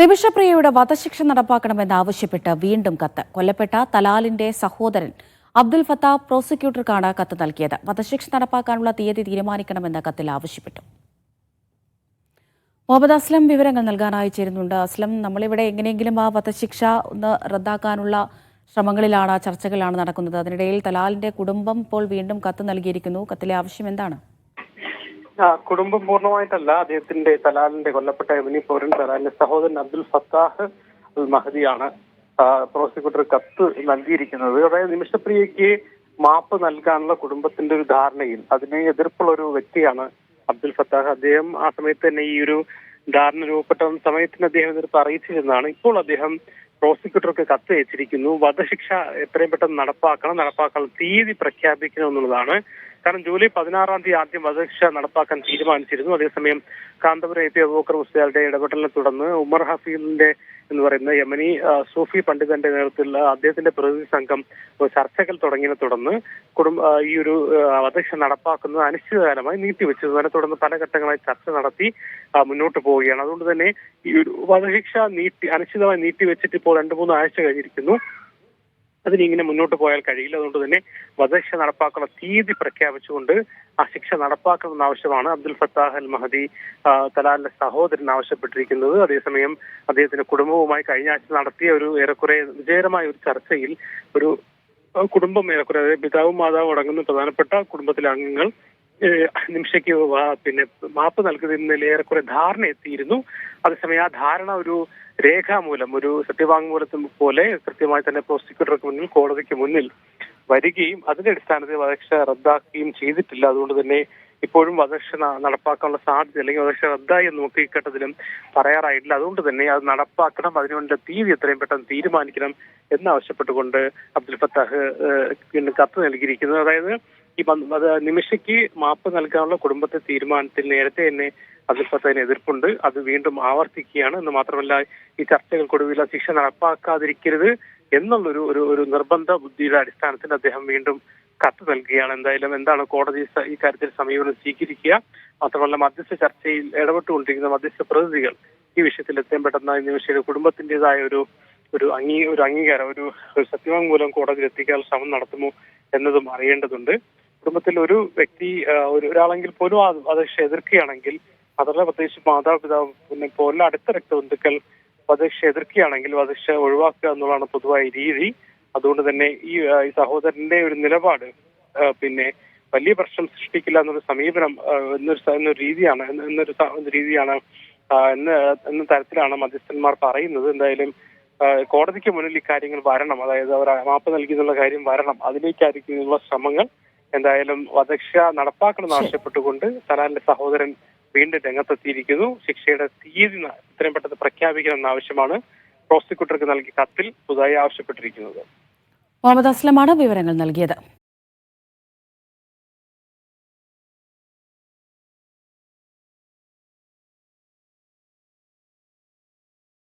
നിമിഷപ്രിയയുടെ വധശിക്ഷ നടപ്പാക്കണമെന്ന് ആവശ്യപ്പെട്ട് വീണ്ടും കത്ത്. കൊല്ലപ്പെട്ട തലാലിന്റെ സഹോദരൻ അബ്ദുൽ ഫത്താ പ്രോസിക്യൂട്ടർക്കാണ് കത്ത് നൽകിയത്. വധശിക്ഷ നടപ്പാക്കാനുള്ള തീയതി തീരുമാനിക്കണമെന്ന് കത്തിൽ ആവശ്യപ്പെട്ടു. മുഹമ്മദ് അസ്ലം വിവരങ്ങൾ നൽകാനായി ചേരുന്നുണ്ട്. അസ്ലം നമ്മളിവിടെ എങ്ങനെയെങ്കിലും ആ വധശിക്ഷ ഒന്ന് റദ്ദാക്കാനുള്ള ശ്രമങ്ങളിലാണ് ചർച്ചകളാണ് നടക്കുന്നത്. അതിനിടയിൽ തലാലിന്റെ കുടുംബം ഇപ്പോൾ വീണ്ടും കത്ത് നൽകിയിരിക്കുന്നു. കത്തിലെ ആവശ്യം എന്താണ്? കുടുംബം പൂർണമായിട്ടല്ല. അദ്ദേഹത്തിന്റെ തലാലിന്റെ കൊല്ലപ്പെട്ട എമിനി പൗരൻ തലാലിന്റെ സഹോദരൻ അബ്ദുൽ ഫത്താഹ് അൽ മഹദിയാണ് പ്രോസിക്യൂട്ടർ കത്ത് നൽകിയിരിക്കുന്നത്. അതായത് നിമിഷപ്രിയയ്ക്ക് മാപ്പ് നൽകാനുള്ള കുടുംബത്തിന്റെ ഒരു ധാരണയിൽ അതിനെ എതിർപ്പുള്ള ഒരു വ്യക്തിയാണ് അബ്ദുൽ ഫത്താഹ്. അദ്ദേഹം ആ സമയത്ത് തന്നെ ഈ ഒരു ധാരണ രൂപപ്പെട്ട സമയത്തിന് അദ്ദേഹം എതിർപ്പ് അറിയിച്ചിരുന്നതാണ്. ഇപ്പോൾ അദ്ദേഹം പ്രോസിക്യൂട്ടർക്ക് കത്ത് അയച്ചിരിക്കുന്നു. വധശിക്ഷ എത്രയും പെട്ടെന്ന് നടപ്പാക്കണം നടപ്പാക്കാൻ തീയതി പ്രഖ്യാപിക്കണം എന്നുള്ളതാണ് കാരണം ജൂലൈ പതിനാറാം തീയതി ആദ്യം വധശിക്ഷ നടപ്പാക്കാൻ തീരുമാനിച്ചിരുന്നു. അതേസമയം കാന്തപുരം എത്തിയ അബൂക്കർ മുസ്ലിയാരുടെ ഇടപെടലിനെ തുടർന്ന് ഉമർ ഹഫീലിന്റെ എന്ന് പറയുന്ന യമനി സൂഫി പണ്ഡിതന്റെ നേതൃത്വത്തിലുള്ള അദ്ദേഹത്തിന്റെ പ്രതിനിധി സംഘം ചർച്ചകൾ തുടങ്ങിയതിനെ തുടർന്ന് കുടുംബ ഈ ഒരു വധശിക്ഷ നടപ്പാക്കുന്നത് അനിശ്ചിതകാലമായി നീട്ടിവെച്ചത് അതിനെ തുടർന്ന് പല ഘട്ടങ്ങളായി ചർച്ച നടത്തി മുന്നോട്ട് പോവുകയാണ്. അതുകൊണ്ട് തന്നെ ഈ ഒരു വധശിക്ഷ നീട്ടി അനിശ്ചിതമായി നീട്ടിവെച്ചിട്ട് ഇപ്പോൾ രണ്ടു മൂന്ന് ആഴ്ച കഴിഞ്ഞിരിക്കുന്നു. അതിന് ഇങ്ങനെ മുന്നോട്ട് പോയാൽ കഴിയില്ല. അതുകൊണ്ട് തന്നെ വധശിക്ഷ നടപ്പാക്കുന്ന തീയതി പ്രഖ്യാപിച്ചുകൊണ്ട് ആ ശിക്ഷ നടപ്പാക്കണമെന്ന ആവശ്യമാണ് അബ്ദുൽ ഫത്താഹ് അൽ മഹദി തലാലിന്റെ സഹോദരൻ ആവശ്യപ്പെട്ടിരിക്കുന്നത്. അതേസമയം അദ്ദേഹത്തിന്റെ കുടുംബവുമായി കഴിഞ്ഞ ആഴ്ച നടത്തിയ ഒരു ഏറെക്കുറെ വിജയകരമായ ഒരു ചർച്ചയിൽ ഒരു കുടുംബം ഏറെക്കുറെ പിതാവും മാതാവും അടങ്ങുന്ന പ്രധാനപ്പെട്ട കുടുംബത്തിലെ അംഗങ്ങൾ നിമിഷയ്ക്ക് പിന്നെ മാപ്പ് നൽകുന്നതിൽ ഏറെക്കുറെ ധാരണ എത്തിയിരുന്നു. അതേസമയം ആ ധാരണ ഒരു രേഖാമൂലം ഒരു സത്യവാങ്മൂലത്തിന് പോലെ കൃത്യമായി തന്നെ പ്രോസിക്യൂട്ടർക്ക് മുന്നിൽ കോടതിക്ക് മുന്നിൽ വരികയും അതിന്റെ അടിസ്ഥാനത്തിൽ വധശിക്ഷ റദ്ദാക്കുകയും ചെയ്തിട്ടില്ല. അതുകൊണ്ട് തന്നെ ഇപ്പോഴും വധശിക്ഷ നടപ്പാക്കാനുള്ള സാധ്യത അല്ലെങ്കിൽ വധശിക്ഷ റദ്ദായി എന്ന് നമുക്ക് ഘട്ടത്തിലും പറയാറായിട്ടില്ല. അതുകൊണ്ട് തന്നെ അത് നടപ്പാക്കണം അതിനുവേണ്ട തീയതി എത്രയും പെട്ടെന്ന് തീരുമാനിക്കണം എന്നാവശ്യപ്പെട്ടുകൊണ്ട് അബ്ദുൽ ഫത്താഹ് കത്ത് നൽകിയിരിക്കുന്നത്. അതായത് ഈ നിമിഷയ്ക്ക് മാപ്പ് നൽകാനുള്ള കുടുംബത്തെ തീരുമാനത്തിൽ നേരത്തെ തന്നെ അതിൽപ്പെട്ടതിന് എതിർപ്പുണ്ട്. അത് വീണ്ടും ആവർത്തിക്കുകയാണ്. എന്ന് മാത്രമല്ല ഈ ചർച്ചകൾക്കൊടുവിൽ ശിക്ഷ നടപ്പാക്കാതിരിക്കരുത് എന്നുള്ളൊരു ഒരു ഒരു നിർബന്ധ ബുദ്ധിയുടെ അടിസ്ഥാനത്തിൽ അദ്ദേഹം വീണ്ടും കത്ത് നൽകുകയാണ്. എന്തായാലും എന്താണ് കോടതി ഈ കാര്യത്തിൽ സമീപനം സ്വീകരിക്കുക? മാത്രമല്ല മധ്യസ്ഥ ചർച്ചയിൽ ഇടപെട്ടുകൊണ്ടിരിക്കുന്ന മധ്യസ്ഥ പ്രതിനിധികൾ ഈ വിഷയത്തിൽ എത്രയും പെട്ടെന്ന് നിമിഷയുടെ കുടുംബത്തിന്റേതായ ഒരു ഒരു അംഗീ ഒരു അംഗീകാരം ഒരു സത്യവാങ്മൂലം കോടതിയിൽ എത്തിക്കാൻ ശ്രമം നടത്തുമോ എന്നതും അറിയേണ്ടതുണ്ട്. കുടുംബത്തിൽ ഒരു വ്യക്തി ഒരാളെങ്കിൽ പോലും വധശിക്ഷ എതിർക്കുകയാണെങ്കിൽ അതല്ല പ്രത്യേകിച്ച് മാതാപിതാവ് പിന്നെ പോലുള്ള അടുത്ത രക്തബന്ധുക്കൾ വധശിക്ഷ എതിർക്കുകയാണെങ്കിൽ വധശിക്ഷ ഒഴിവാക്കുക എന്നുള്ളതാണ് പൊതുവായ രീതി. അതുകൊണ്ട് തന്നെ ഈ സഹോദരന്റെ ഒരു നിലപാട് പിന്നെ വലിയ പ്രശ്നം സൃഷ്ടിക്കില്ല എന്നൊരു സമീപനം എന്നൊരു എന്നൊരു രീതിയാണ് എന്നൊരു രീതിയാണ് എന്ന് എന്ന തരത്തിലാണ് മധ്യസ്ഥന്മാർ പറയുന്നത്. എന്തായാലും കോടതിക്ക് മുന്നിൽ ഇക്കാര്യങ്ങൾ വരണം. അതായത് അവർ മാപ്പ് നൽകി എന്നുള്ള കാര്യം വരണം. അതിലേക്കായിരിക്കുള്ള ശ്രമങ്ങൾ. എന്തായാലും വധശിക്ഷ നടപ്പാക്കണമെന്ന് ആവശ്യപ്പെട്ടുകൊണ്ട് സലാലിന്റെ സഹോദരൻ വീണ്ടും രംഗത്തെത്തിയിരിക്കുന്നു. ശിക്ഷയുടെ തീയതി എത്രയും പെട്ടെന്ന് പ്രഖ്യാപിക്കണമെന്ന ആവശ്യമാണ് പ്രോസിക്യൂട്ടർക്ക് നൽകിയ കത്തിൽ പുതുതായി ആവശ്യപ്പെട്ടിരിക്കുന്നത്. മുഹമ്മദ് അസ്ലമാണ് വിവരങ്ങൾ നൽകിയത്.